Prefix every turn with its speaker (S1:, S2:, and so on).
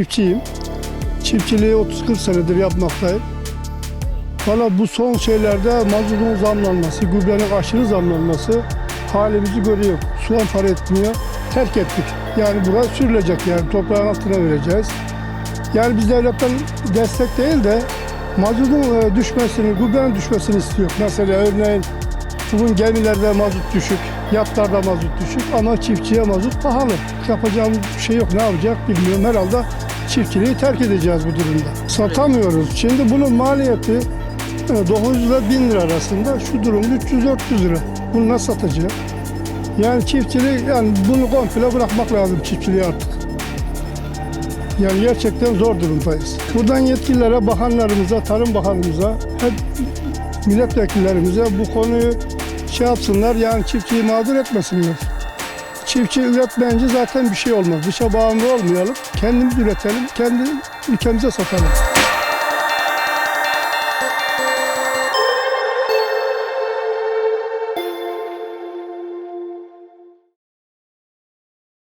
S1: Çiftçiyim. Çiftçiliği 30-40 senedir yapmaktayım. Valla bu son şeylerde mazotun zamlanması, gübrenin aşırı zamlanması halimizi görüyor. Soğan para etmiyor. Terk ettik. Yani burası sürülecek yani toprağın altına vereceğiz. Yani biz devletten destek değil de mazotun e, düşmesini, gübrenin düşmesini istiyor. Mesela örneğin bugün gemilerde mazot düşük, yatlarda mazot düşük ama çiftçiye mazot pahalı. Yapacağımız şey yok. Ne yapacak bilmiyorum. Herhalde çiftçiliği terk edeceğiz bu durumda. Satamıyoruz. Şimdi bunun maliyeti e, 900 ile 1000 lira arasında. Şu durumda 300-400 lira. Bunu nasıl satacağız? Yani çiftçilik, yani bunu komple bırakmak lazım çiftçiliği artık. Yani gerçekten zor durumdayız. Buradan yetkililere, bakanlarımıza, Tarım Bakanımıza, hep milletvekillerimize bu konuyu şey yapsınlar, yani çiftçiyi mağdur etmesinler. Çiftçi üretmeyince zaten bir şey olmaz. Dışa bağımlı olmayalım. Kendimiz üretelim, kendi ülkemize satalım.